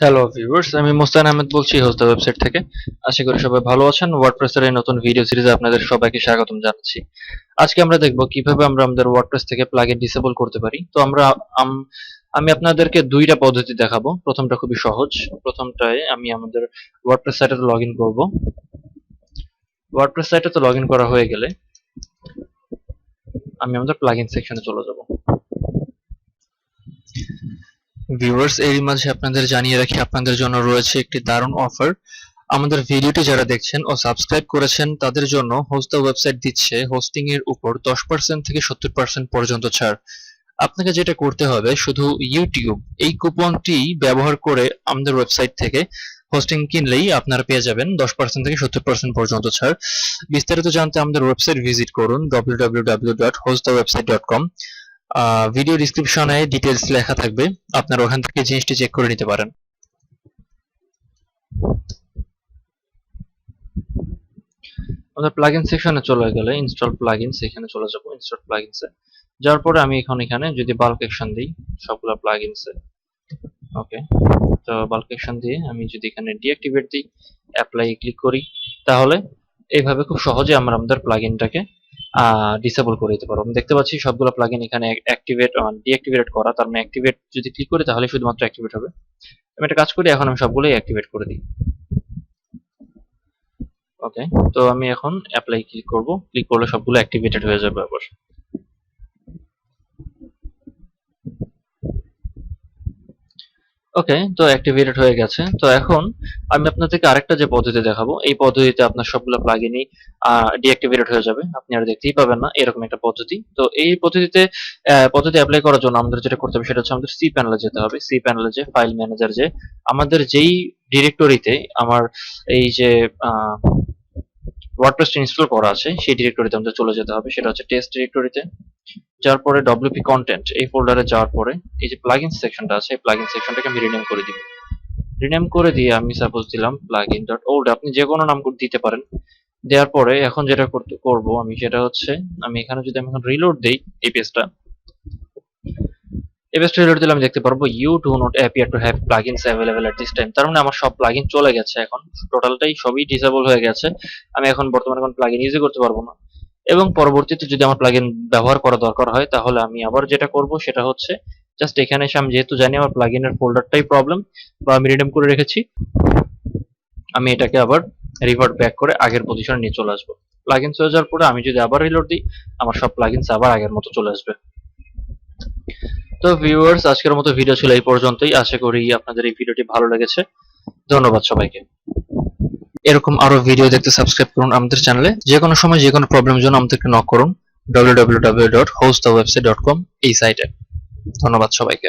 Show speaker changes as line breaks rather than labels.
Hello viewers আমি মোস্তান আহমেদ বলছি host website থেকে। আশা করি সবাই ভালো আছেন। ওয়ার্ডপ্রেসের এই নতুন ভিডিও সিরিজে আপনাদের সবাইকে স্বাগতম জানাচ্ছি। আজকে আমরা দেখব কীভাবে আমরা আমাদের ওয়ার্ডপ্রেস থেকে প্লাগইন ডিসেবল করতে পারি। তো আমরা, আম- আমি আপনাদেরকে দুইটা পদ্ধতি দেখাবো। প্রথমটা খুবই সহজ। প্রথমটায় আমি আমাদের ওয়ার্ডপ্রেস সাইটে লগ ইন করব। ওয়ার্ডপ্রেস সাইটে তো লগ ইন করা হয়ে গেলে আমি আমাদের প্লাগইন সেকশনে চলে যাব। ভিউয়ার্স এরই মাঝে আপনাদের জানিয়ে রাখি, আপনাদের জন্য রয়েছে একটি দারুণ অফার আমাদের ভিডিওটি যারা দেখছেন ও সাবস্ক্রাইব করেছেন, তাদের জন্য হোস্ট ওয়েবসাইট দিচ্ছে হোস্টিং এর উপর দশ পার্সেন্ট থেকে সত্তর পার্সেন্ট পর্যন্ত ছাড়। আপনাকে যেটা করতে হবে, শুধু ইউটিউব এই কুপনটি ব্যবহার করে আমাদের ওয়েবসাইট থেকে হোস্টিং কিনলেই আপনারা পেয়ে যাবেন দশ পার্সেন্ট থেকে সত্তর পার্সেন্ট পর্যন্ত ছাড়। বিস্তারিত জানতে আমাদের ওয়েবসাইট ভিজিট করুন www.hostthewebsite.com ভিডিও ডিসক্রিপশনে ডিটেলস লেখা থাকবে। আপনারা ওখান থেকে জিনিসটি চেক করে নিতে পারেন। আমাদের প্লাগইন সেকশনে চলে গেলে ইনস্টল প্লাগইনস এখানে চলে যাব ইনস্টল প্লাগইনসে যাওয়ার পরে আমি এখন এখানে যদি বাল্ক অ্যাকশন দিই, সবগুলো প্লাগইনসে ওকে তো বাল্ক অ্যাকশন দিয়ে আমি যদি এখানে ডিঅ্যাক্টিভেট দিই অ্যাপ্লাই ক্লিক করি, তাহলে এইভাবে খুব সহজে আমরা আমাদের প্লাগইনটাকে ডিসেবল করে দিতে পারো। দেখতে পাচ্ছি সবগুলো প্লাগইন এখানে অ্যাক্টিভেট ডিঅ্যাক্টিভেট করা। তার মানে অ্যাক্টিভেট যদি ক্লিক করি তাহলে শুধুমাত্র অ্যাক্টিভেট হবে। আমি একটা কাজ করি, এখন আমি সবগুলোই অ্যাক্টিভেট করে দিই। ওকে তো আমি এখন অ্যাপ্লাই ক্লিক করব। ক্লিক করলে সবগুলো অ্যাক্টিভেটেড হয়ে যাবে আবার। ওকে, তো অ্যাক্টিভেটেড হয়ে গেছে। তো এখন আমি আপনাদেরকে আরেকটা যে পদ্ধতি দেখাবো, এই পদ্ধতিতে আপনার সবগুলো প্লাগইনই ডিঅ্যাক্টিভেটেড হয়ে যাবে। আপনি আর দেখতেই পাবেন না, এরকম একটা পদ্ধতি। তো এই পদ্ধতিতে পদ্ধতি অ্যাপ্লাই করার জন্য আমাদের যেটা করতে হবে, সেটা হচ্ছে আমাদের সি প্যানেলে যেতে হবে। সি প্যানেলে যে ফাইল ম্যানেজার যে, আমাদের যেই ডিরেক্টরিতে আমার এই যে ওয়ার্ডপ্রেস ইনস্টল করা আছে, সেই ডিরেক্টরিতে আমাদের চলে যেতে হবে, সেটা হচ্ছে টেস্ট ডিরেক্টরিতে যার পরে ডব্লিউপি কন্টেন্ট এই ফোল্ডারে যাওয়ার পরে, এই যে প্লাগইন সেকশনটা আছে, এই প্লাগইন সেকশনটাকে আমি রিনেম করে দিব। রিনেম করে দিয়ে আমি সাপোজ দিলাম প্লাগইন ডট ওল্ড আপনি যে কোনো নাম দিতে পারেন। দেওয়ার পরে এখন যেটা করব আমি সেটা হচ্ছে, আমি এখানে যদি আমি এখন রিলোড দেই এই পেজটা এই রিলোড দিলে আমি দেখতে পারব you do not appear to have plugins available at this time তার মানে আমার সব প্লাগইন চলে গেছে এখন। টোটালটাই সবই ডিসেবল হয়ে গেছে। আমি এখন বর্তমানে কোনো প্লাগইন ইউজই করতে পারব না। এবং পরবর্তীতে যদি আমার প্লাগইন ব্যবহার করা দরকার হয়, তাহলে আমি আবার যেটা করব সেটা হচ্ছে জাস্ট এখানে এসে আমি যেহেতু জানি আমার প্লাগইনের ফোল্ডারটাই প্রবলেম বা আমি রিডেম করে রেখেছি। আমি এটাকে আবার রিভার্ট ব্যাক করে আগের পজিশনে নিয়ে চলে আসব। প্লাগইন হয়ে যাওয়ার পরে আমি যদি আবার রিলোড দিই, আমার সব প্লাগইনস আবার আগের মতো চলে আসবে। তো ভিউয়ার্স আজকের মতো ভিডিও ছিল এই পর্যন্তই। আশা করি আপনাদের এই ভিডিওটি ভালো লেগেছে। ধন্যবাদ সবাইকে। এরকম আরও ভিডিও দেখতে সাবস্ক্রাইব করুন আমাদের চ্যানেলে যে কোনো সময় যে কোনো প্রবলেমের জন্য আমাদেরকে নক করুন। www.hostthewebsite.com এই সাইটে ধন্যবাদ সবাইকে।